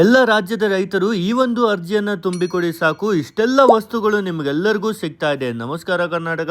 ಎಲ್ಲ ರಾಜ್ಯದ ರೈತರು ಈ ಒಂದು ಅರ್ಜಿಯನ್ನು ತುಂಬಿಕೊಡಿ ಸಾಕು. ಇಷ್ಟೆಲ್ಲ ವಸ್ತುಗಳು ನಿಮಗೆಲ್ಲರಿಗೂ ಸಿಗ್ತಾ ಇದೆ. ನಮಸ್ಕಾರ ಕರ್ನಾಟಕ.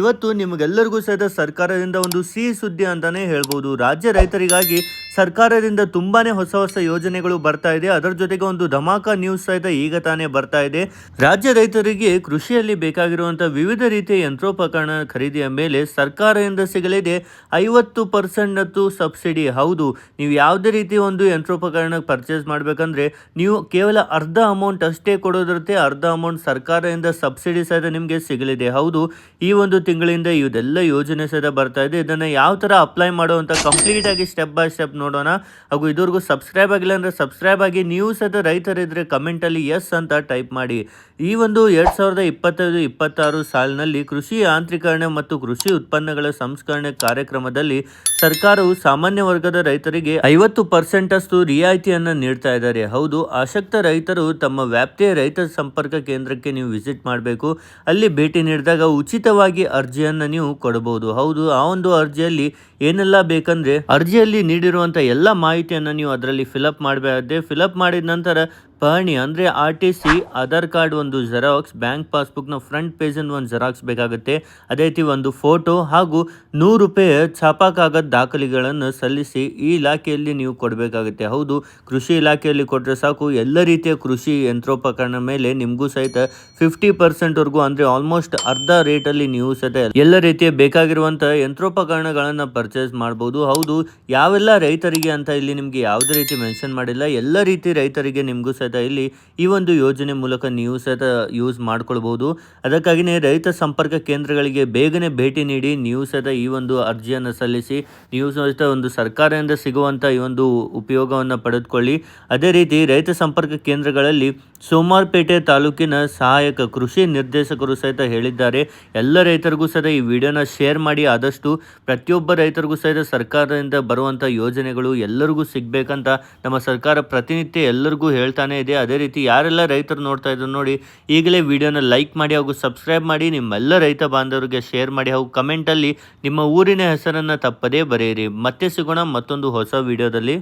ಇವತ್ತು ನಿಮಗೆಲ್ಲರಿಗೂ ಸಹಿತ ಸರ್ಕಾರದಿಂದ ಒಂದು ಸಿಹಿ ಸುದ್ದಿ ಅಂತಾನೆ ಹೇಳ್ಬೋದು. ರಾಜ್ಯ ರೈತರಿಗಾಗಿ ಸರ್ಕಾರದಿಂದ ತುಂಬಾನೇ ಹೊಸ ಹೊಸ ಯೋಜನೆಗಳು ಬರ್ತಾ ಇದೆ. ಅದರ ಜೊತೆಗೆ ಒಂದು ಧಮಾಕ ನ್ಯೂಸ್ ಸಹಿತ ಈಗ ತಾನೇ ಬರ್ತಾ ಇದೆ. ರಾಜ್ಯ ರೈತರಿಗೆ ಕೃಷಿಯಲ್ಲಿ ಬೇಕಾಗಿರುವಂತಹ ವಿವಿಧ ರೀತಿಯ ಯಂತ್ರೋಪಕರಣ ಖರೀದಿಯ ಮೇಲೆ ಸರ್ಕಾರದಿಂದ ಸಿಗಲಿದೆ. ಐವತ್ತು ಪರ್ಸೆಂಟ್ ಸಬ್ಸಿಡಿ. ಹೌದು, ನೀವು ಯಾವುದೇ ರೀತಿ ಒಂದು ಯಂತ್ರೋಪಕರಣ ಪರ್ಚೇಸ್ ಮಾಡಬೇಕಂದ್ರೆ ನೀವು ಕೇವಲ ಅರ್ಧ ಅಮೌಂಟ್ ಅಷ್ಟೇ ಕೊಡೋದಿರುತ್ತೆ. ಅರ್ಧ ಅಮೌಂಟ್ ಸರ್ಕಾರದಿಂದ ಸಬ್ಸಿಡಿ ಸಹಿತ ನಿಮಗೆ ಸಿಗಲಿದೆ. ಹೌದು, ಈ ಒಂದು ತಿಂಗಳಿಂದ ಇದೆಲ್ಲ ಯೋಜನೆ ಸಹಿತ ಬರ್ತಾ ಇದೆ. ಇದನ್ನು ಯಾವ ಥರ ಅಪ್ಲೈ ಮಾಡುವಂಥ ಕಂಪ್ಲೀಟ್ ಆಗಿ ಸ್ಟೆಪ್ ಬೈ ಸ್ಟೆಪ್ ನೋಡೋಣ. ಹಾಗೂ ಇದುವರೆಗೂ ಸಬ್ಸ್ಕ್ರೈಬ್ ಆಗಿಲ್ಲ ಅಂದರೆ ಸಬ್ಸ್ಕ್ರೈಬ್ ಆಗಿ, ನೀವು ಸಹ ರೈತರಿದ್ದರೆ ಕಮೆಂಟಲ್ಲಿ ಎಸ್ ಅಂತ ಟೈಪ್ ಮಾಡಿ. ಈ ಒಂದು ಎರಡು ಸಾವಿರದ ಇಪ್ಪತ್ತೈದು, ಇಪ್ಪತ್ತಾರು ಸಾಲಿನಲ್ಲಿ ಕೃಷಿ ಯಾಂತ್ರೀಕರಣ ಮತ್ತು ಕೃಷಿ ಉತ್ಪನ್ನಗಳ ಸಂಸ್ಕರಣೆ ಕಾರ್ಯಕ್ರಮದಲ್ಲಿ ಸರ್ಕಾರವು ಸಾಮಾನ್ಯ ವರ್ಗದ ರೈತರಿಗೆ ಐವತ್ತು ಪರ್ಸೆಂಟಷ್ಟು ರಿಯಾಯಿತಿಯನ್ನು ನೀಡ್ತಾ ಇದ್ದಾರೆ. ಹೌದು, ಆಸಕ್ತ ರೈತರು ತಮ್ಮ ವ್ಯಾಪ್ತಿಯ ರೈತ ಸಂಪರ್ಕ ಕೇಂದ್ರಕ್ಕೆ ನೀವು ವಿಸಿಟ್ ಮಾಡಬೇಕು. ಅಲ್ಲಿ ಭೇಟಿ ನೀಡಿದಾಗ ಉಚಿತವಾಗಿ ಅರ್ಜಿಯನ್ನು ನೀವು ಕೊಡಬಹುದು. ಹೌದು, ಆ ಒಂದು ಅರ್ಜಿಯಲ್ಲಿ ಏನೆಲ್ಲ ಬೇಕಂದ್ರೆ ಅರ್ಜಿಯಲ್ಲಿ ನೀಡಿರುವಂಥ ಎಲ್ಲ ಮಾಹಿತಿಯನ್ನು ನೀವು ಅದರಲ್ಲಿ ಫಿಲಪ್ ಮಾಡಬೇಕಾದ್ರೆ ಫಿಲಪ್ ಮಾಡಿದ ನಂತರ ಪಹಣಿ ಅಂದರೆ R T C, Aadhaar card ಒಂದು ಜೆರಾಕ್ಸ್ ಬ್ಯಾಂಕ್ ಪಾಸ್ಬುಕ್ನ ಫ್ರಂಟ್ ಪೇಜನ್ನು ಒಂದು ಜೆರಾಕ್ಸ್ ಬೇಕಾಗುತ್ತೆ. ಅದೇ ರೀತಿ ಒಂದು ಫೋಟೋ ಹಾಗೂ ನೂರು ರೂಪಾಯಿ ಛಾಪಾಕಾಗದ ದಾಖಲೆಗಳನ್ನು ಸಲ್ಲಿಸಿ ಈ ಇಲಾಖೆಯಲ್ಲಿ ನೀವು ಕೊಡಬೇಕಾಗುತ್ತೆ. ಹೌದು, ಕೃಷಿ ಇಲಾಖೆಯಲ್ಲಿ ಕೊಟ್ಟರೆ ಸಾಕು. ಎಲ್ಲ ರೀತಿಯ ಕೃಷಿ ಯಂತ್ರೋಪಕರಣ ಮೇಲೆ ನಿಮಗೂ ಸಹಿತ ಫಿಫ್ಟಿ ಪರ್ಸೆಂಟ್ವರೆಗೂ ಅಂದರೆ ಆಲ್ಮೋಸ್ಟ್ ಅರ್ಧ ರೇಟಲ್ಲಿ ನೀವು ಸಹಿತ ಎಲ್ಲ ರೀತಿಯ ಬೇಕಾಗಿರುವಂಥ ಯಂತ್ರೋಪಕರಣಗಳನ್ನು ಪರ್ಚೇಸ್ ಮಾಡ್ಬೋದು. ಹೌದು, ಯಾವೆಲ್ಲ ರೈತರಿಗೆ ಅಂತ ಇಲ್ಲಿ ನಿಮಗೆ ಯಾವುದೇ ರೀತಿ ಮೆನ್ಷನ್ ಮಾಡಿಲ್ಲ. ಎಲ್ಲ ರೀತಿ ರೈತರಿಗೆ ನಿಮಗೂ ಸಹಿತ ಇಲ್ಲಿ ಈ ಒಂದು ಯೋಜನೆ ಮೂಲಕ ನೀವು ಸಹಿತ ಯೂಸ್ ಮಾಡ್ಕೊಳ್ಬೋದು. ಅದಕ್ಕಾಗಿಯೇ ರೈತ ಸಂಪರ್ಕ ಕೇಂದ್ರಗಳಿಗೆ ಬೇಗನೆ ಭೇಟಿ ನೀಡಿ ನೀವು ಸಹಿತ ಈ ಒಂದು ಅರ್ಜಿಯನ್ನು ಸಲ್ಲಿಸಿ, ನೀವು ಸಹಿತ ಒಂದು ಸರ್ಕಾರದಿಂದ ಸಿಗುವಂಥ ಈ ಒಂದು ಉಪಯೋಗವನ್ನು ಪಡೆದುಕೊಳ್ಳಿ. ಅದೇ ರೀತಿ ರೈತ ಸಂಪರ್ಕ ಕೇಂದ್ರಗಳಲ್ಲಿ ಸೋಮಾರ್ಪೇಟೆ ತಾಲೂಕಿನ ಸಹಾಯಕ ಕೃಷಿ ನಿರ್ದೇಶಕರು ಸಹಿತ ಹೇಳಿದ್ದಾರೆ. ಎಲ್ಲ ರೈತರಿಗೂ ಸಹಿತ ಈ ವಿಡಿಯೋನ ಶೇರ್ ಮಾಡಿ. ಆದಷ್ಟು ಪ್ರತಿಯೊಬ್ಬ ರೈತರಿಗೂ ಸಹಿತ ಸರ್ಕಾರದಿಂದ ಬರುವಂಥ ಯೋಜನೆಗಳು ಎಲ್ಲರಿಗೂ ಸಿಗಬೇಕಂತ ನಮ್ಮ ಸರ್ಕಾರ ಪ್ರತಿನಿತ್ಯ ಎಲ್ಲರಿಗೂ ಹೇಳ್ತಾನೆ ಇದೆ. ಅದೇ ರೀತಿ ಯಾರೆಲ್ಲ ರೈತರು ನೋಡ್ತಾ ಇದ್ರು ನೋಡಿ, ಈಗಲೇ ವಿಡಿಯೋನ ಲೈಕ್ ಮಾಡಿ ಹಾಗೂ ಸಬ್ಸ್ಕ್ರೈಬ್ ಮಾಡಿ, ನಿಮ್ಮೆಲ್ಲ ರೈತ ಬಾಂಧವರಿಗೆ ಶೇರ್ ಮಾಡಿ ಹಾಗೂ ಕಮೆಂಟಲ್ಲಿ ನಿಮ್ಮ ಊರಿನ ಹೆಸರನ್ನು ತಪ್ಪದೇ ಬರೆಯಿರಿ. ಮತ್ತೆ ಸಿಗೋಣ ಮತ್ತೊಂದು ಹೊಸ ವಿಡಿಯೋದಲ್ಲಿ.